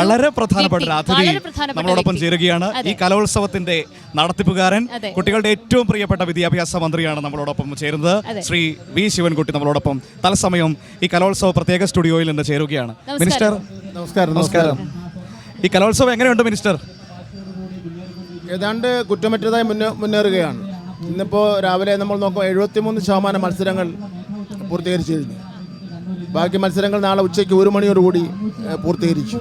വളരെ പ്രധാനപ്പെട്ട ഒരു അതിഥി നമ്മളോടൊപ്പം ചേരുകയാണ്. ഈ കലോത്സവത്തിന്റെ നടത്തിപ്പുകാരൻ കുട്ടികളുടെ ഏറ്റവും പ്രിയപ്പെട്ട വിദ്യാഭ്യാസ മന്ത്രിയാണ് നമ്മളോടൊപ്പം ചേരുന്നത്. ശ്രീ വി ശിവൻകുട്ടി നമ്മളോടൊപ്പം തത്സമയം ഈ കലോത്സവ പ്രത്യേക സ്റ്റുഡിയോയിൽ നിന്ന് ചേരുകയാണ്. മിനിസ്റ്റർ? നമസ്കാരം നമസ്കാരം. ഈ കലോത്സവം എങ്ങനെയുണ്ട് മിനിസ്റ്റർ? ഏതാണ്ട് കുറ്റമറ്റതായി മുന്നേറുകയാണ്. ഇന്നിപ്പോ രാവിലെ നമ്മൾ നോക്കുമ്പോൾ എഴുപത്തിമൂന്ന് ശതമാനം മത്സരങ്ങൾ പൂർത്തീകരിച്ചു കഴിഞ്ഞു ബാക്കി മത്സരങ്ങൾ നാളെ ഉച്ചയ്ക്ക് ഒരു മണിയോടുകൂടി പൂർത്തീകരിച്ചു.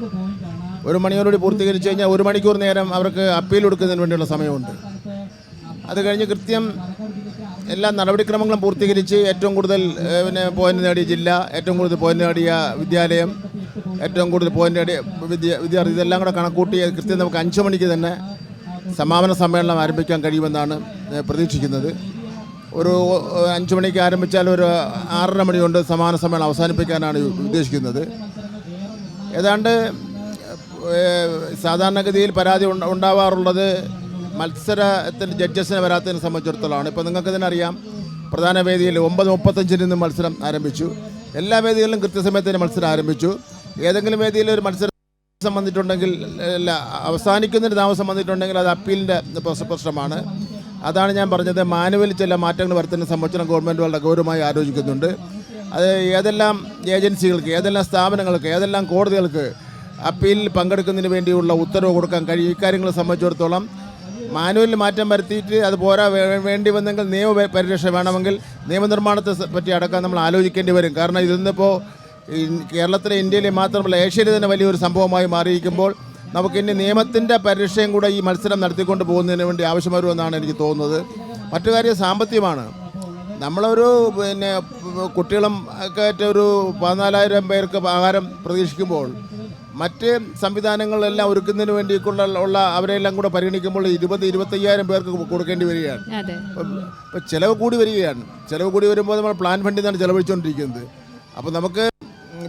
ഒരു മണിയോടുകൂടി പൂർത്തീകരിച്ചു കഴിഞ്ഞാൽ ഒരു മണിക്കൂർ നേരം അവർക്ക് അപ്പീൽ കൊടുക്കുന്നതിന് വേണ്ടിയുള്ള സമയമുണ്ട്. അത് കഴിഞ്ഞ് കൃത്യം എല്ലാ നടപടിക്രമങ്ങളും പൂർത്തീകരിച്ച് ഏറ്റവും കൂടുതൽ പിന്നെ പോയിന്റ് നേടിയ ജില്ല ഏറ്റവും കൂടുതൽ പോയിന്റ് നേടിയ വിദ്യാലയം ഏറ്റവും കൂടുതൽ പോയിന്റ് നേടിയ വിദ്യ വിദ്യാർത്ഥി ഇതെല്ലാം കൂടെ കണക്കൂട്ടി കൃത്യം നമുക്ക് അഞ്ച് മണിക്ക് തന്നെ സമാപന സമ്മേളനം ആരംഭിക്കാൻ കഴിയുമെന്നാണ് പ്രതീക്ഷിക്കുന്നത്. ഒരു അഞ്ച് മണിക്ക് ആരംഭിച്ചാൽ ഒരു ആറര മണി കൊണ്ട് സമാപന സമ്മേളനം അവസാനിപ്പിക്കാനാണ് ഉദ്ദേശിക്കുന്നത്. ഏതാണ്ട് സാധാരണഗതിയിൽ പരാതി ഉണ്ട- ഉണ്ടാവാറുള്ളത് മത്സരത്തിന് ജഡ്ജസിനെ വരാത്തതിനെ സംബന്ധിച്ചിടത്തോളമാണ്. ഇപ്പോൾ നിങ്ങൾക്ക് തന്നെ അറിയാം പ്രധാന വേദിയിൽ ഒമ്പത് മുപ്പത്തഞ്ചിന് നിന്ന് മത്സരം ആരംഭിച്ചു. എല്ലാ വേദികളിലും കൃത്യസമയത്ത് തന്നെ മത്സരം ആരംഭിച്ചു. ഏതെങ്കിലും വേദിയിൽ ഒരു മത്സരം സംബന്ധിച്ചിട്ടുണ്ടെങ്കിൽ അല്ല അവസാനിക്കുന്നതിന് താമസം വന്നിട്ടുണ്ടെങ്കിൽ അത് അപ്പീലിന്റെ പ്രശ്ന- പ്രശ്നമാണ്. അതാണ് ഞാൻ പറഞ്ഞത്. മാനുവൽ ചില മാറ്റങ്ങൾ വരുത്തുന്ന സംബന്ധിച്ചിടം ഗവൺമെന്റ് വളരെ ഗൗരവമായി ആലോചിക്കുന്നുണ്ട്. അത് ഏതെല്ലാം ഏജൻസികൾക്ക് ഏതെല്ലാം സ്ഥാപനങ്ങൾക്ക് ഏതെല്ലാം കോടതികൾക്ക് അപ്പീലിൽ പങ്കെടുക്കുന്നതിന് വേണ്ടിയുള്ള ഉത്തരവ് കൊടുക്കാൻ കഴിയും. ഇക്കാര്യങ്ങളെ സംബന്ധിച്ചിടത്തോളം മാനുവലിൽ മാറ്റം വരുത്തിയിട്ട് അത് പോരാ വേണ്ടി വന്നെങ്കിൽ നിയമ പരിരക്ഷ വേണമെങ്കിൽ നിയമനിർമ്മാണത്തെ പറ്റി അടക്കം നമ്മൾ ആലോചിക്കേണ്ടി വരും. കാരണം ഇതിന്നിപ്പോൾ കേരളത്തിലെ ഇന്ത്യയിലെ മാത്രമല്ല ഏഷ്യയിലെ തന്നെ വലിയൊരു സംഭവമായി മാറിയിരിക്കുമ്പോൾ നമുക്ക് ഇനി നിയമത്തിന്റെ പരിരക്ഷയും കൂടെ ഈ മത്സരം നടത്തിക്കൊണ്ട് പോകുന്നതിന് വേണ്ടി ആവശ്യം വരുമെന്നാണ് എനിക്ക് തോന്നുന്നത്. മറ്റു കാര്യം സാമ്പത്തികമാണ്. നമ്മളൊരു പിന്നെ കുട്ടികളും ഒക്കെ ഒരു പതിനാലായിരം പേർക്ക് ആഹാരം പ്രതീക്ഷിക്കുമ്പോൾ മറ്റ് സംവിധാനങ്ങളെല്ലാം ഒരുക്കുന്നതിന് വേണ്ടിയിട്ടുള്ള ഉള്ള അവരെല്ലാം കൂടെ പരിഗണിക്കുമ്പോൾ ഇരുപത് ഇരുപത്തയ്യായിരം പേർക്ക് കൊടുക്കേണ്ടി വരികയാണ്. അതെ. ചെലവ് കൂടി വരികയാണ്. ചിലവ് കൂടി വരുമ്പോൾ നമ്മൾ പ്ലാൻ ഫണ്ടിൽ നിന്നാണ് ചിലവഴിച്ചുകൊണ്ടിരിക്കുന്നത്. അപ്പോൾ നമുക്ക്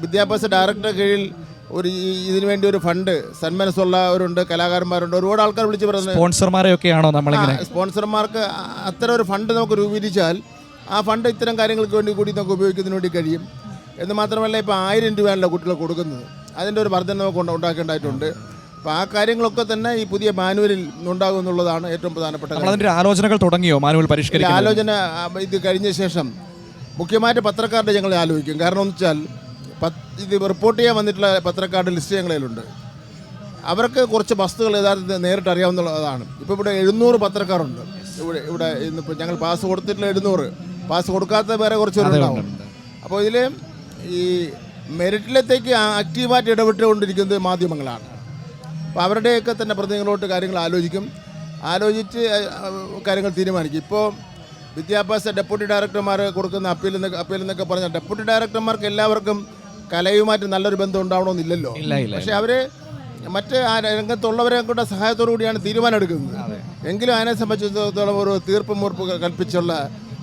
വിദ്യാഭ്യാസ ഡയറക്ടറുടെ കീഴിൽ ഒരു ഇതിനു വേണ്ടി ഒരു ഫണ്ട് സന്മനസ്സുള്ളവരുണ്ട് കലാകാരന്മാരുണ്ട് ഒരുപാട് ആൾക്കാർ വിളിച്ച് പറഞ്ഞു സ്പോൺസർമാരെയൊക്കെയാണോ നമ്മളിങ്ങനെ? സ്പോൺസർമാർക്ക് അത്ര അത്തരം ഒരു ഫണ്ട് നമുക്ക് രൂപീകരിച്ചാൽ ആ ഫണ്ട് ഇത്തരം കാര്യങ്ങൾക്ക് വേണ്ടി കൂടി നമുക്ക് ഉപയോഗിക്കുന്നതിന് വേണ്ടി കഴിയും. എന്ന് മാത്രമല്ല ഇപ്പോൾ ആയിരം രൂപയാണല്ലോ കുട്ടികൾ കൊടുക്കുന്നത്. അതിന്റെ ഒരു വർദ്ധന നമുക്ക് ഉണ്ട് ഉണ്ടാക്കേണ്ടതായിട്ടുണ്ട്. അപ്പോൾ ആ കാര്യങ്ങളൊക്കെ തന്നെ ഈ പുതിയ മാനുവലിൽ ഉണ്ടാകും എന്നുള്ളതാണ് ഏറ്റവും പ്രധാനപ്പെട്ട കാര്യം. ആലോചനകൾ തുടങ്ങിയോ മാനുവൽ പരിഷ്കരിക്കുക പരിഷ്കരിക്കാൻ ആലോചന ഇത് കഴിഞ്ഞ ശേഷം മുഖ്യമായിട്ട് പത്രക്കാരുടെ ഞങ്ങൾ ആലോചിക്കും. കാരണം എന്ന് വെച്ചാൽ ഇത് റിപ്പോർട്ട് ചെയ്യാൻ വന്നിട്ടുള്ള പത്രക്കാരുടെ ലിസ്റ്റ് ഞങ്ങളിലുണ്ട് അവർക്ക് കുറച്ച് വസ്തുക്കൾ യഥാർത്ഥത്തിൽ നേരിട്ട് അറിയാവുന്നതാണ്. ഇപ്പോൾ ഇവിടെ എഴുന്നൂറ് പത്രക്കാരുണ്ട്. ഇവിടെ ഇവിടെ ഇന്നിപ്പോൾ ഞങ്ങൾ പാസ് കൊടുത്തിട്ടുള്ള എഴുന്നൂറ്. പാസ് കൊടുക്കാത്ത വേറെ കുറച്ച് പേരുണ്ടാവും. അപ്പോൾ ഇതിൽ ഈ മെറിറ്റിലത്തേക്ക് ആക്റ്റീവായിട്ട് ഇടപെട്ടുകൊണ്ടിരിക്കുന്നത് മാധ്യമങ്ങളാണ്. അപ്പോൾ അവരുടെയൊക്കെ തന്നെ പ്രതിനിധികളോട്ട് കാര്യങ്ങൾ ആലോചിക്കും. ആലോചിച്ച് കാര്യങ്ങൾ തീരുമാനിക്കും. ഇപ്പോൾ വിദ്യാഭ്യാസ ഡെപ്യൂട്ടി ഡയറക്ടർമാർ കൊടുക്കുന്ന അപ്പീൽ അപ്പീൽ എന്നൊക്കെ പറഞ്ഞാൽ ഡെപ്യൂട്ടി ഡയറക്ടർമാർക്ക് എല്ലാവർക്കും കലയുമായിട്ട് നല്ലൊരു ബന്ധം ഉണ്ടാവണമെന്നില്ലല്ലോ. പക്ഷെ അവർ മറ്റ് ആ രംഗത്തുള്ളവരെ കൂടെ സഹായത്തോടു കൂടിയാണ് തീരുമാനം എടുക്കുന്നത് എങ്കിലും അതിനെ സംബന്ധിച്ചിടത്തോളം ഒരു തീർപ്പ് മുറിപ്പ് കൽപ്പിച്ചുള്ള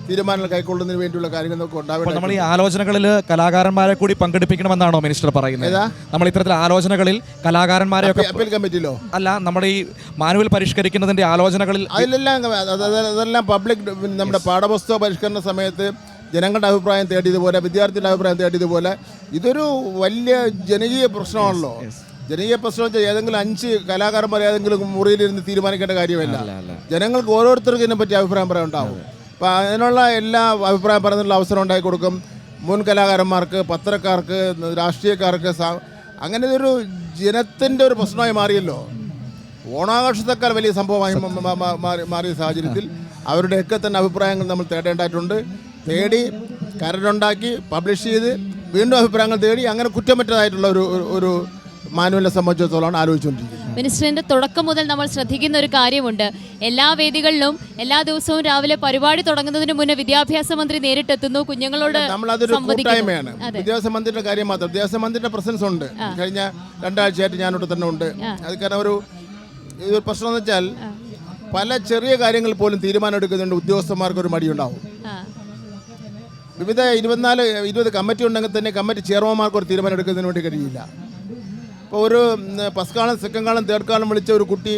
തീരുമാനങ്ങൾ കൈക്കൊള്ളുന്നതിന് വേണ്ടിയുള്ള കാര്യങ്ങൾ നമുക്ക് ഉണ്ടാവേണ്ടത് നമ്മൾ ഈ ആലോചനകളിൽ കലാകാരന്മാരെ കൂടി പങ്കെടുപ്പിക്കണമെന്നാണോ മിനിസ്റ്റർ പറയുന്നത്? നമ്മൾ ഇത്തരത്തിൽ ആലോചനകളിൽ കലാകാരന്മാരെയൊക്കെ അപ്പീൽ കമ്മിറ്റിയിലോ? അല്ല നമ്മുടെ ഈ മാനുവൽ പരിഷ്കരിക്കുന്നതിന്റെ ആലോചനകളിൽ അതിലെല്ലാം അത് അത് അതെല്ലാം പബ്ലിക് നമ്മുടെ പാഠപുസ്തക പരിഷ്കരണ സമയത്ത് ജനങ്ങളുടെ അഭിപ്രായം തേടിയതുപോലെ വിദ്യാർത്ഥികളുടെ അഭിപ്രായം തേടിയതുപോലെ ഇതൊരു വലിയ ജനകീയ പ്രശ്നമാണല്ലോ. ജനകീയ പ്രശ്നം വെച്ചാൽ ഏതെങ്കിലും അഞ്ച് കലാകാരന്മാർ ഏതെങ്കിലും മുറിയിലിരുന്ന് തീരുമാനിക്കേണ്ട കാര്യമല്ല. ജനങ്ങൾക്ക് ഓരോരുത്തർക്കും ഇതിനെപ്പറ്റി അഭിപ്രായം പറയാൻ ഉണ്ടാവും അപ്പോൾ അതിനുള്ള എല്ലാ അഭിപ്രായം പറയുന്നതിനുള്ള അവസരം ഉണ്ടാക്കി കൊടുക്കും. മുൻ കലാകാരന്മാർക്ക് പത്രക്കാർക്ക് രാഷ്ട്രീയക്കാർക്ക് അങ്ങനെ ഇതൊരു ജനത്തിന്റെ ഒരു പ്രശ്നമായി മാറിയല്ലോ. ഓണാഘോഷത്തെക്കാൾ വലിയ സംഭവമായി മാറിയ സാഹചര്യത്തിൽ അവരുടെയൊക്കെ തന്നെ അഭിപ്രായങ്ങൾ നമ്മൾ തേടേണ്ടതായിട്ടുണ്ട് തേടി കരടുണ്ടാക്കി പബ്ലിഷ് ചെയ്ത് വീണ്ടും അഭിപ്രായങ്ങൾ തേടി അങ്ങനെ കുറ്റമറ്റതായിട്ടുള്ള ഒരു ഒരു- ഒരു മാനുവലിനെ സംബന്ധിച്ചിടത്തോളമാണ് ആലോചിച്ചുകൊണ്ടിരിക്കുന്നത്. മിനിസ്റ്ററിന്റെ തുടക്കം മുതൽ നമ്മൾ ശ്രദ്ധിക്കുന്ന ഒരു കാര്യമുണ്ട്. എല്ലാ വേദികളിലും എല്ലാ ദിവസവും രാവിലെ പരിപാടി തുടങ്ങുന്നതിന് മുന്നേ വിദ്യാഭ്യാസ മന്ത്രി നേരിട്ടെത്തുന്നു കുഞ്ഞുങ്ങളോട് നമ്മളതൊരു സംവദിക്കുന്നു. കൂട്ടായ്മയാണ്. വിദ്യാഭ്യാസ മന്ത്രിയുടെ കാര്യം മാത്രം. വിദ്യാഭ്യാസ മന്ത്രിയുടെ പ്രസൻസ് ഉണ്ട്. കഴിഞ്ഞ രണ്ടാഴ്ചയായിട്ട് ഞാനിവിടെ തന്നെ ഉണ്ട്. അത് കാരണം ഒരു ഇതൊരു പ്രശ്നം എന്ന് വെച്ചാൽ പല ചെറിയ കാര്യങ്ങൾ പോലും തീരുമാനം എടുക്കുന്നുണ്ട് ഉദ്യോഗസ്ഥന്മാർക്ക് ഒരു മടിയുണ്ടാവും. വിവിധ ഇരുപത്തിനാല് ഇരുപത് കമ്മിറ്റി ഉണ്ടെങ്കിൽ തന്നെ കമ്മിറ്റി ചെയർമാൻമാർക്ക് ഒരു തീരുമാനം എടുക്കുന്നതിന് വേണ്ടി കഴിയില്ല. ഇപ്പോൾ ഒരു ഫസ്റ്റ് സെക്കൻഡ് കാലം തേർഡ് കാലം വിളിച്ച ഒരു കുട്ടി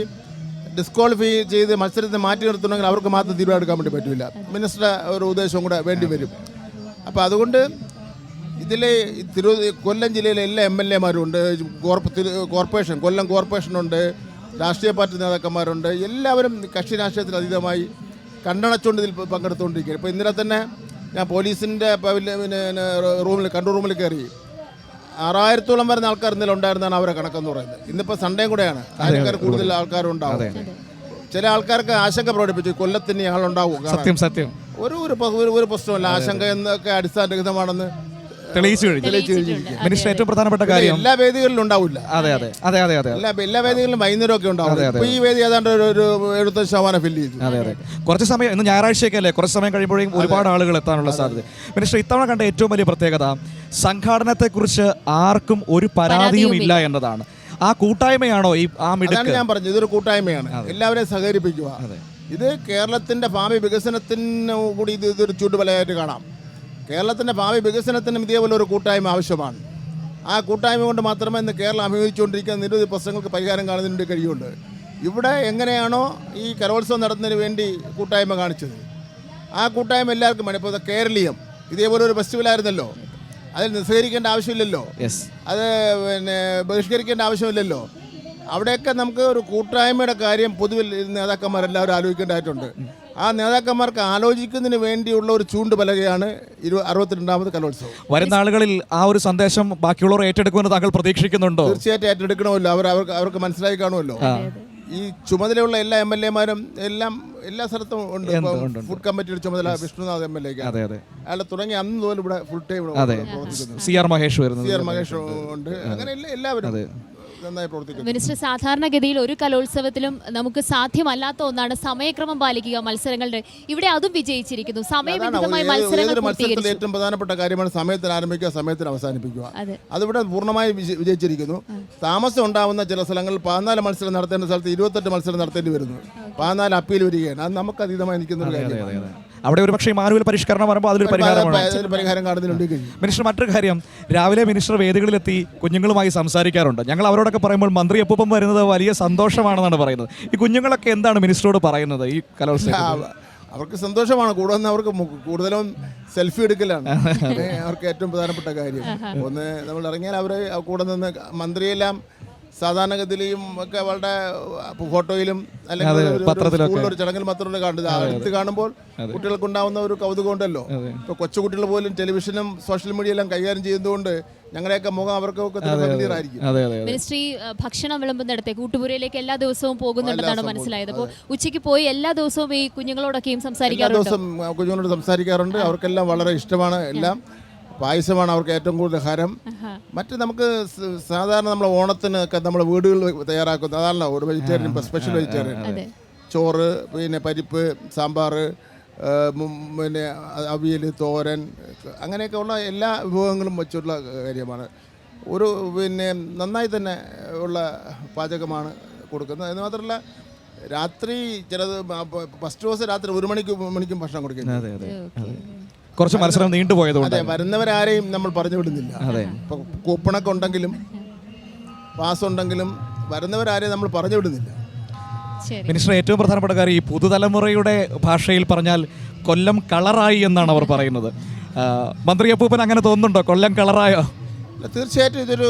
ഡിസ്ക്വാളിഫൈ ചെയ്ത് മത്സരത്തെ മാറ്റി നിർത്തണമെങ്കിൽ അവർക്ക് മാത്രം തീരുമാനം എടുക്കാൻ വേണ്ടി പറ്റില്ല മിനിസ്റ്റർ ഒരു ഉദ്ദേശവും കൂടെ വേണ്ടി വരും. അപ്പോൾ അതുകൊണ്ട് ഇതിലെ തിരു കൊല്ലം ജില്ലയിലെ എല്ലാ എം എൽ എമാരും ഉണ്ട് കോർപ്പറേഷൻ കൊല്ലം കോർപ്പറേഷനുണ്ട്. രാഷ്ട്രീയ പാർട്ടി നേതാക്കന്മാരുണ്ട്. എല്ലാവരും കക്ഷി രാഷ്ട്രീയത്തിൽ അതീതമായി കണ്ണടച്ചുകൊണ്ട് ഇതിൽ പങ്കെടുത്തുകൊണ്ടിരിക്കുകയാണ് ഇപ്പോൾ ഇന്നലെ തന്നെ ഞാൻ പോലീസിന്റെ പിന്നെ റൂമിൽ കൺട്രോൾ റൂമിൽ കയറി ആറായിരത്തോളം വരുന്ന ആൾക്കാർ ഇന്നലെ ഉണ്ടായിരുന്നാണ് അവരെ കണക്കെന്ന് പറയുന്നത്. ഇന്നിപ്പോൾ സൺഡേയും കൂടെയാണ്. ആൾക്കാർ കൂടുതൽ ആൾക്കാരുണ്ടാവും ചില ആൾക്കാർക്ക് ആശങ്ക പ്രകടിപ്പിച്ചു. കൊല്ലത്തിന് ഞങ്ങൾ ഉണ്ടാവും സത്യം സത്യം. ഒരു- ഒരു പ്രശ്നമല്ല ആശങ്ക എന്നൊക്കെ അടിസ്ഥാനരഹിതമാണെന്ന് തെളിയിച്ചു കഴിഞ്ഞു. മിനിസ്റ്റർ ഏറ്റവും പ്രധാനപ്പെട്ട കാര്യം എല്ലാ വേദികളിലും ഉണ്ടാവില്ല. അതെ അതെ. അതെ അതെ അതെ. എല്ലാ എല്ലാ വേദികളിലും വൈകുന്നേരം ഒക്കെ ഉണ്ടാവും ഈ വേദി ഏതാണ്ട് ഒരു എഴുപത്തഞ്ച് ശതമാനം ഫില്ല് ചെയ്തു. അതെ അതെ. കുറച്ച് സമയം ഇന്ന് ഞായറാഴ്ചയൊക്കെ അല്ലേ? കുറച്ച് സമയം കഴിയുമ്പോഴേക്കും ഒരുപാട് ആളുകൾ എത്താനുള്ള സാധ്യത. മിനിസ്റ്റർ ഇത്തവണ കണ്ട ഏറ്റവും വലിയ പ്രത്യേകത സംഘാടനത്തെ കുറിച്ച് ആർക്കും ഒരു പരാതിയും ഇല്ല എന്നതാണ്. ആ കൂട്ടായ്മയാണോ ഈ ആ മിടുക്ക്? ഞാൻ പറഞ്ഞു ഇതൊരു കൂട്ടായ്മയാണ്. എല്ലാവരെയും സഹകരിപ്പിക്കുക. ഇത് കേരളത്തിന്റെ ഭാവി വികസനത്തിന് കൂടി ഇത് ഇതൊരു ചൂടുപലയായിട്ട് കാണാം. കേരളത്തിന്റെ ഭാവി വികസനത്തിനും ഇതേപോലെ ഒരു കൂട്ടായ്മ ആവശ്യമാണ്. ആ കൂട്ടായ്മ കൊണ്ട് മാത്രമേ ഇന്ന് കേരളം അഭിമുഖിച്ചുകൊണ്ടിരിക്കുന്ന നിരവധി പ്രശ്നങ്ങൾക്ക് പരിഹാരം കാണുന്നതിന് കഴിയുള്ളൂ ഇവിടെ എങ്ങനെയാണോ ഈ കലോത്സവം നടത്തുന്നതിന് വേണ്ടി കൂട്ടായ്മ കാണിച്ചത്. ആ കൂട്ടായ്മ എല്ലാവർക്കും വേണം. ഇപ്പോൾ കേരളീയം. ഇതേപോലെ ഒരു ഫെസ്റ്റിവലായിരുന്നല്ലോ അതിൽ നിസ്സഹരിക്കേണ്ട ആവശ്യമില്ലല്ലോ. അത് പിന്നെ ബഹിഷ്കരിക്കേണ്ട ആവശ്യമില്ലല്ലോ. അവിടെയൊക്കെ നമുക്ക് ഒരു കൂട്ടായ്മയുടെ കാര്യം പൊതുവിൽ നേതാക്കന്മാരെല്ലാവരും ആലോചിക്കേണ്ടതായിട്ടുണ്ട്. ആ നേതാക്കന്മാർക്ക് ആലോചിക്കുന്നതിന് വേണ്ടിയുള്ള ഒരു ചൂണ്ടുപലകയാണ് ഇരു അറുപത്തിരണ്ടാമത് കലോത്സവം. വരും നാളുകളിൽ ആ ഒരു സന്ദേശം ബാക്കിയുള്ളവർ ഏറ്റെടുക്കുമെന്ന് താങ്കൾ പ്രതീക്ഷിക്കുന്നുണ്ടോ? തീർച്ചയായിട്ടും ഏറ്റെടുക്കണമല്ലോ. അവർ അവർക്ക് അവർക്ക് മനസ്സിലായി കാണുമല്ലോ. ഈ ചുമതലയുള്ള എല്ലാ എം എൽ എമാരും എല്ലാം എല്ലാ സ്ഥലത്തും ഉണ്ട്. ഫുഡ് കമ്മിറ്റിയുടെ ചുമതല വിഷ്ണുനാഥ് എം എൽ എക്ക് അതെ അതെ. അയാളെ തുടങ്ങി അന്ന് മുതൽ ഇവിടെ full time C R Mahesh C R Mahesh ഉണ്ട്. അങ്ങനെ എല്ലാ- എല്ലാവരും നന്നായി പ്രവർത്തിക്കുന്നു. മിനിസ്റ്റർ സാധാരണഗതിയിൽ ഒരു കലോത്സവത്തിലും നമുക്ക് സാധ്യമല്ലാത്ത ഒന്നാണ് സമയക്രമം പാലിക്കുക മത്സരങ്ങളുടെ. ഇവിടെ അതും വിജയിച്ചിരിക്കുന്നു. സമയബന്ധിതമായി അതാണ് മത്സരങ്ങൾ ഏതൊരു മത്സരത്തിൽ ഏറ്റവും പ്രധാനപ്പെട്ട കാര്യമാണ് സമയത്തിൽ ആരംഭിക്കുക സമയത്തിൽ അവസാനിപ്പിക്കുക. അതെ. അതിവിടെ പൂർണമായി വിജയിച്ചിരിക്കുന്നു. താമസം ഉണ്ടാവുന്ന ചില സ്ഥലങ്ങളിൽ പതിനാല് മത്സരം നടത്തേണ്ട സ്ഥലത്ത് ഇരുപത്തെട്ട് മത്സരം നടത്തേണ്ടി വരുന്നു. പതിനാല് അപ്പീൽ വരികയാണ്. അത് നമുക്ക് അതീതമായി നിൽക്കുന്ന ഒരു കാര്യമാണ്. അവിടെ ഒരു പക്ഷേ മാനുവൽ പരിഷ്കരണം പറയുമ്പോൾ അതിലൊരു പരിഹാരമാണ്. പരിഹാരം മിനിസ്റ്റർ മറ്റൊരു കാര്യം. രാവിലെ മിനിസ്റ്റർ വേദികളിലെത്തി കുഞ്ഞുങ്ങളുമായി സംസാരിക്കാറുണ്ട്. ഞങ്ങൾ അവരോടൊക്കെ പറയുമ്പോൾ മന്ത്രി എപ്പം വരുന്നത് വലിയ സന്തോഷമാണെന്നാണ് പറയുന്നത്. ഈ കുഞ്ഞുങ്ങളൊക്കെ എന്താണ് മിനിസ്റ്ററോട് പറയുന്നത് ഈ കലോത്സവം അവർക്ക് സന്തോഷമാണ്. കൂടുതൽ അവർക്ക് കൂടുതലും സെൽഫി എടുക്കലാണ്. അവർക്ക് ഏറ്റവും പ്രധാനപ്പെട്ട കാര്യം. ഒന്ന് നമ്മൾ ഇറങ്ങിയാൽ അവർ കൂടെ നിന്ന് മന്ത്രിയെല്ലാം സാധാരണഗതിയിലും ഒക്കെ അവളുടെ ഫോട്ടോയിലും അല്ലെങ്കിൽ ഒരു- ഒരു പത്രത്തിലൊക്കെ. ഒരു ചടങ്ങിൽ മാത്രമല്ല കാണുന്നത് അടുത്ത് കാണുമ്പോൾ കുട്ടികൾക്ക് ഉണ്ടാവുന്ന ഒരു കൗതുകം ഉണ്ടല്ലോ. ഇപ്പൊ കൊച്ചുകുട്ടികൾ പോലും ടെലിവിഷനും സോഷ്യൽ മീഡിയ എല്ലാം കൈകാര്യം ചെയ്യുന്നതുകൊണ്ട് ഞങ്ങളുടെയൊക്കെ മുഖം അവർക്കൊക്കെ ക്ലിയർ ആയിരിക്കും മിനിസ്ട്രി ഭക്ഷണം വിളമ്പുന്നിടത്തെ കൂട്ടുപുരയിലേക്ക് എല്ലാ ദിവസവും പോകുന്നുണ്ടെന്നാണ് മനസ്സിലായത്. അപ്പോൾ ഉച്ചയ്ക്ക് പോയി എല്ലാ ദിവസവും ഈ കുഞ്ഞുങ്ങളോടൊക്കെയും സംസാരിക്കാറുണ്ട്? ദിവസം കുഞ്ഞുങ്ങളോട് സംസാരിക്കാറുണ്ട്. അവർക്കെല്ലാം വളരെ ഇഷ്ടമാണ് എല്ലാം. പായസമാണ് അവർക്ക് ഏറ്റവും കൂടുതൽ ഹരം. മറ്റ് നമുക്ക് സാധാരണ നമ്മൾ ഓണത്തിന് ഒക്കെ നമ്മൾ വീടുകളിൽ തയ്യാറാക്കുന്നത് അതാണല്ലോ ഒരു വെജിറ്റേറിയൻ സ്പെഷ്യൽ വെജിറ്റേറിയൻ ചോറ് പിന്നെ പരിപ്പ് സാമ്പാർ പിന്നെ അവിയൽ തോരൻ അങ്ങനെയൊക്കെ ഉള്ള എല്ലാ വിഭവങ്ങളും വെച്ചുള്ള കാര്യമാണ്. ഒരു പിന്നെ നന്നായി തന്നെ ഉള്ള പാചകമാണ് കൊടുക്കുന്നത്. എന്ന് മാത്രമല്ല രാത്രി ചിലത് ഫസ്റ്റ് ദിവസം രാത്രി ഒരു മണിക്ക് മണിക്കും ഭക്ഷണം കൊടുക്കുന്നത് അതെ അതെ അതെ. കുറച്ച് മത്സരം നീണ്ടുപോയതുകൊണ്ട് അതെ വരുന്നവരാരെയും നമ്മൾ പറഞ്ഞു വിടുന്നില്ല ഇപ്പൊ കൂപ്പണൊക്കെ ഉണ്ടെങ്കിലും പാസ് ഉണ്ടെങ്കിലും വരുന്നവരാരെയും നമ്മൾ പറഞ്ഞു വിടുന്നില്ല മിനിസ്റ്റർ ഏറ്റവും പ്രധാനപ്പെട്ട കാര്യം ഈ പുതുതലമുറയുടെ ഭാഷയിൽ പറഞ്ഞാൽ കൊല്ലം കളറായി എന്നാണ് അവർ പറയുന്നത്. ആ, മന്ത്രി അപ്പൂപ്പൻ അങ്ങനെ തോന്നുന്നുണ്ടോ? കൊല്ലം കളറായോ? അല്ല, തീർച്ചയായിട്ടും ഇതൊരു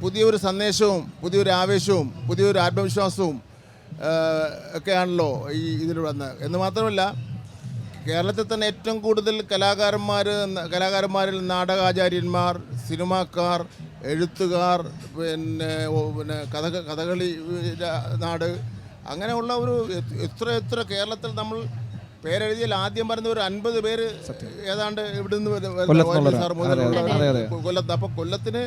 പുതിയൊരു സന്ദേശവും പുതിയൊരു ആവേശവും പുതിയൊരു ആത്മവിശ്വാസവും ആ, ഒക്കെയാണല്ലോ ഈ ഇതിൽ വന്ന് എന്ന് മാത്രമല്ല കേരളത്തിൽ തന്നെ ഏറ്റവും കൂടുതൽ കലാകാരന്മാർ കലാകാരന്മാരിൽ നാടകാചാര്യന്മാർ സിനിമാക്കാർ എഴുത്തുകാർ പിന്നെ പിന്നെ കഥ കഥകളി നാട് അങ്ങനെയുള്ള ഒരു എത്ര എത്ര കേരളത്തിൽ നമ്മൾ പേരെഴുതിയാൽ ആദ്യം പറഞ്ഞ ഒരു അൻപത് പേര് ഏതാണ്ട് ഇവിടുന്ന് സാർ. കൊല്ലത്ത് അപ്പോൾ കൊല്ലത്തിന്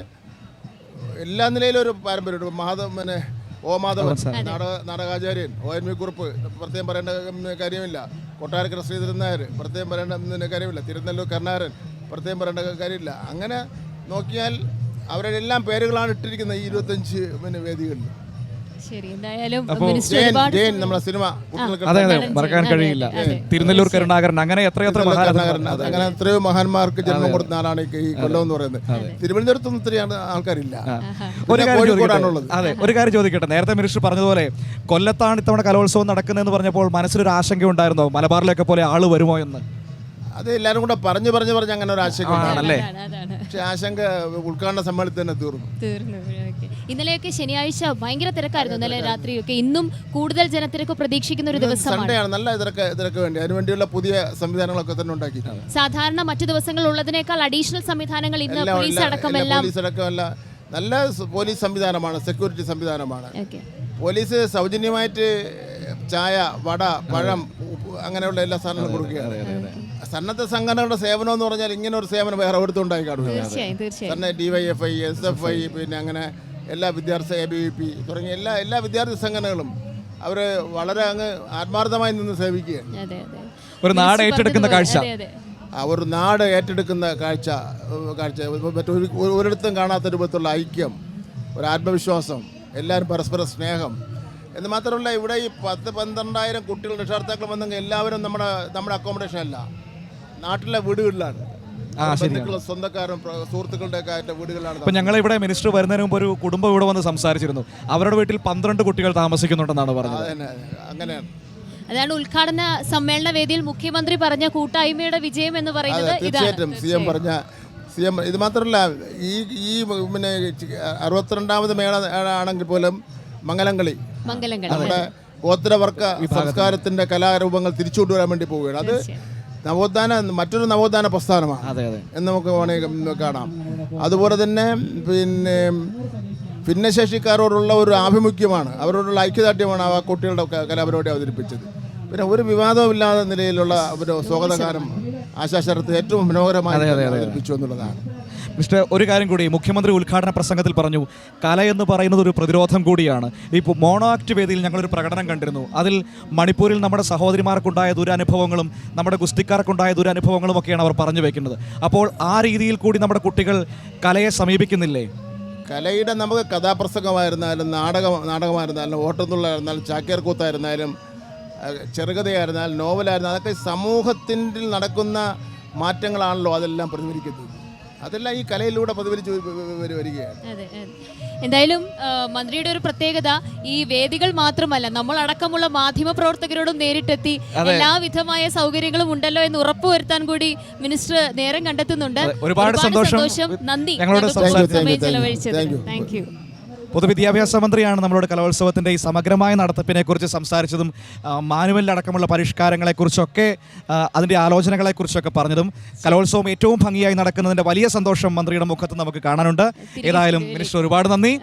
എല്ലാ നിലയിലും ഒരു പാരമ്പര്യമുണ്ട് മാധവ പിന്നെ ഓ മാധവൻ നാടക നാടകാചാര്യൻ ഒ എൻ വി കുറുപ്പ് പ്രത്യേകം പറയേണ്ട കാര്യമില്ല. കൊട്ടാരക്കര ശ്രീധരൻ നായർ പ്രത്യേകം പറയേണ്ട കാര്യമില്ല. തിരുനെല്ലൂർ കരുണാകരൻ പ്രത്യേകം പറയേണ്ട കാര്യമില്ല. അങ്ങനെ നോക്കിയാൽ അവരുടെ എല്ലാം പേരുകളാണ് ഇട്ടിരിക്കുന്നത് ഈ ഇരുപത്തഞ്ച് പിന്നെ വേദികളിൽ. ശരി എന്തായാലും അപ്പോ മിനിസ്റ്റർ ഒരുപാട് സിനിമ കുട്ടികൾക്ക് അതെ അതെ മറക്കാൻ കഴിയില്ല. തിരുനെല്ലൂർ കരുണാകരൻ അങ്ങനെ എത്രയെത്ര അത് അങ്ങനെ എത്രയോ മഹാന്മാർക്ക് ജന്മം കൊടുത്ത നാടാണ് ഈ കൊല്ലം എന്ന് പറയുന്നത്. തിരുവനന്തപുരത്തൊന്നും ഇത്രയാണ് ആൾക്കാരില്ല. ഒരു കാര്യം കോഴിക്കോടാണുള്ളത്. അതെ ഒരു കാര്യം ചോദിക്കട്ടെ. നേരത്തെ മിനിസ്റ്റർ പറഞ്ഞതുപോലെ കൊല്ലത്താണ് ഇത്തവണ കലോത്സവം നടക്കുന്നതെന്ന് പറഞ്ഞപ്പോൾ മനസ്സിലൊരു ആശങ്ക ഉണ്ടായിരുന്നോ മലബാറിലൊക്കെ പോലെ ആൾ വരുമോ എന്ന്? അത് എല്ലാവരും കൂടെ പറഞ്ഞു പറഞ്ഞു പറഞ്ഞ് അങ്ങനെ ഒരു ആശങ്ക ഉണ്ടാണല്ലേ പക്ഷേ ആശങ്ക ഉദ്ഘാടന സമ്മേളനത്തിൽ തന്നെ തീർന്നു. തീർന്നു ഓക്കേ. ഇന്നലെയൊക്കെ ശനിയാഴ്ച ഭയങ്കര തിരക്കായിരുന്നു. ഇന്നലെ രാത്രിയൊക്കെ. ഇന്നും കൂടുതൽ ജനത്തിരക്ക് പ്രതീക്ഷിക്കുന്ന ഒരു ദിവസമാണ്. സൺഡേ ആണ്. നല്ല ഇതിരക്ക് ഇതിരക്ക് വേണ്ടി. അതിനുവേണ്ടിയുള്ള പുതിയ സംവിധാനങ്ങളൊക്കെ തന്നെ ഉണ്ടാക്കിയിട്ടാണ് സാധാരണ മറ്റു ദിവസങ്ങൾ ഉള്ളതിനേക്കാൾ അഡീഷണൽ സംവിധാനങ്ങൾ ഇന്ന് പോലീസ് അടക്കം എല്ലാം പോലീസ് അടക്കമല്ല നല്ല സ് പോലീസ് സംവിധാനമാണ് സെക്യൂരിറ്റി സംവിധാനമാണ്. ഓക്കെ. പോലീസ് സൗജന്യമായിട്ട് ചായ വട പഴം അങ്ങനെയുള്ള എല്ലാ സാധനങ്ങളും കൊടുക്കുകയാണ്. സന്നദ്ധ സംഘടനകളുടെ സേവനം എന്ന് പറഞ്ഞാൽ ഇങ്ങനെ ഒരു സേവനം വേറെ ഒരിടത്തും ഉണ്ടായി D Y F I S F I പിന്നെ അങ്ങനെ എല്ലാ വിദ്യാർത്ഥി എ ബി വി പി തുടങ്ങിയ എല്ലാ എല്ലാ വിദ്യാർത്ഥി സംഘടനകളും അവർ വളരെ അങ്ങ് ആത്മാർത്ഥമായി നിന്ന് സേവിക്കുകയാണ്. അതെ അതെ. ഒരു നാട് ഏറ്റെടുക്കുന്ന കാഴ്ച. അതെ അതെ. ആ ഒരു നാട് ഏറ്റെടുക്കുന്ന കാഴ്ച കാഴ്ച. മറ്റൊരു ഒരിടത്തും കാണാത്ത രൂപത്തിലുള്ള ഐക്യം ഒരു ആത്മവിശ്വാസം എല്ലാവരും പരസ്പര സ്നേഹം എന്ന് മാത്രമല്ല ഇവിടെ ഈ പത്ത് പന്ത്രണ്ടായിരം കുട്ടികൾ രക്ഷാർത്ഥാക്കൾ വന്നെങ്കിൽ എല്ലാവരും നമ്മുടെ നമ്മുടെ അക്കോമഡേഷൻ അല്ല. നാട്ടിലെ വീടുകളിലാണ്. സ്വന്തക്കാരും സുഹൃത്തുക്കളുടെ ഒക്കെ ആയിട്ട് വീടുകളിലാണ് ഇപ്പൊ ഞങ്ങൾ ഇവിടെ മിനിസ്റ്റർ വരുന്നതിന് മുമ്പ് ഒരു കുടുംബം ഇവിടെ വന്ന് സംസാരിച്ചിരുന്നു. അവരുടെ വീട്ടിൽ പന്ത്രണ്ട് കുട്ടികൾ താമസിക്കുന്നുണ്ടെന്നാണ് പറഞ്ഞത്. അങ്ങനെയാണ്. അതാണ് ഉദ്ഘാടന സമ്മേളന വേദിയിൽ മുഖ്യമന്ത്രി പറഞ്ഞ കൂട്ടായ്മയുടെ വിജയം എന്ന് പറയുന്നത് ഇതാണ്. തീർച്ചയായിട്ടും സി എം പറഞ്ഞ സി എം ഇത് മാത്രമല്ല ഈ ഈ പിന്നെ അറുപത്തിരണ്ടാമത് മേള ആണെങ്കിൽ പോലും മംഗലംകളി മംഗലങ്ങൾ നമ്മുടെ ഗോത്രവർഗ സംസ്കാരത്തിന്റെ കലാരൂപങ്ങൾ തിരിച്ചുകൊണ്ടുവരാൻ വേണ്ടി പോവുകയാണ്. അത് നവോത്ഥാന മറ്റൊരു നവോത്ഥാന പ്രസ്ഥാനമാണ്. അതെ അതെ. എന്ന് നമുക്ക് വേണമെങ്കിൽ കാണാം. അതുപോലെ തന്നെ പിന്നെ ഭിന്നശേഷിക്കാരോടുള്ള ഒരു ആഭിമുഖ്യമാണ്. അവരോടുള്ള ഐക്യദാർഢ്യമാണ് ആ കുട്ടികളുടെ കലാപരിപാടി അവതരിപ്പിച്ചത്. പിന്നെ ഒരു വിവാദമില്ലാത്ത നിലയിലുള്ള ഒരു സ്വാഗതകാരം ആശാശരത്ത് ഏറ്റവും മനോഹരമായി അവതരിപ്പിച്ചു എന്നുള്ളതാണ്. മിസ്റ്റർ ഒരു കാര്യം കൂടി മുഖ്യമന്ത്രി ഉദ്ഘാടന പ്രസംഗത്തിൽ പറഞ്ഞു. കല എന്ന് പറയുന്നത് ഒരു പ്രതിരോധം കൂടിയാണ്. ഇപ്പോൾ മോണോ ആക്ട് വേദിയിൽ ഞങ്ങളൊരു പ്രകടനം കണ്ടിരുന്നു. അതിൽ മണിപ്പൂരിൽ നമ്മുടെ സഹോദരിമാർക്കുണ്ടായ ദുരനുഭവങ്ങളും നമ്മുടെ ഗുസ്തിക്കാർക്കുണ്ടായ ദുരനുഭവങ്ങളും ഒക്കെയാണ് അവർ പറഞ്ഞു വെക്കുന്നത്. അപ്പോൾ ആ രീതിയിൽ കൂടി നമ്മുടെ കുട്ടികൾ കലയെ സമീപിക്കുന്നില്ലേ? കലയുടെ നമുക്ക് കഥാപ്രസംഗമായിരുന്നാലും നാടകം നാടകമായിരുന്നാലും ഓട്ടത്തുള്ളായിരുന്നാലും ചാക്കേർക്കൂത്തായിരുന്നാലും ചെറുകഥയായിരുന്നാലും നോവലായിരുന്നാലും അതൊക്കെ സമൂഹത്തിന്റെ നടക്കുന്ന മാറ്റങ്ങളാണല്ലോ അതെല്ലാം പ്രതിഫലിക്കുന്നത്. അതെല്ലാം ഈ കലയിലൂടെ പ്രതിഫലിച്ച് വരികയാണ്. അതെ. എന്തായാലും മന്ത്രിയുടെ ഒരു പ്രത്യേകത ഈ വേദികൾ മാത്രമല്ല നമ്മൾ അടക്കമുള്ള മാധ്യമ പ്രവർത്തകരോടും നേരിട്ടെത്തി എല്ലാവിധമായ സൗകര്യങ്ങളും ഉണ്ടല്ലോ എന്ന് ഉറപ്പുവരുത്താൻ കൂടി മിനിസ്റ്റർ നേരം കണ്ടെത്തുന്നുണ്ട്. ഒരുപാട് സന്തോഷം. നന്ദി. സമയം ചെലവഴിച്ചത് താങ്ക് യു പൊതുവിദ്യാഭ്യാസ മന്ത്രിയാണ് നമ്മളോട് കലോത്സവത്തിന്റെ ഈ സമഗ്രമായ നടത്തിപ്പിനെ കുറിച്ച് സംസാരിച്ചതും മാനുവലിലടക്കമുള്ള പരിഷ്കാരങ്ങളെക്കുറിച്ചൊക്കെ അതിന്റെ ആലോചനകളെക്കുറിച്ചൊക്കെ പറഞ്ഞതും കലോത്സവം ഏറ്റവും ഭംഗിയായി നടക്കുന്നതിന്റെ വലിയ സന്തോഷം മന്ത്രിയുടെ മുഖത്ത് നമുക്ക് കാണാനുണ്ട്. ഏതായാലും മിനിസ്റ്റർ ഒരുപാട് നന്ദി.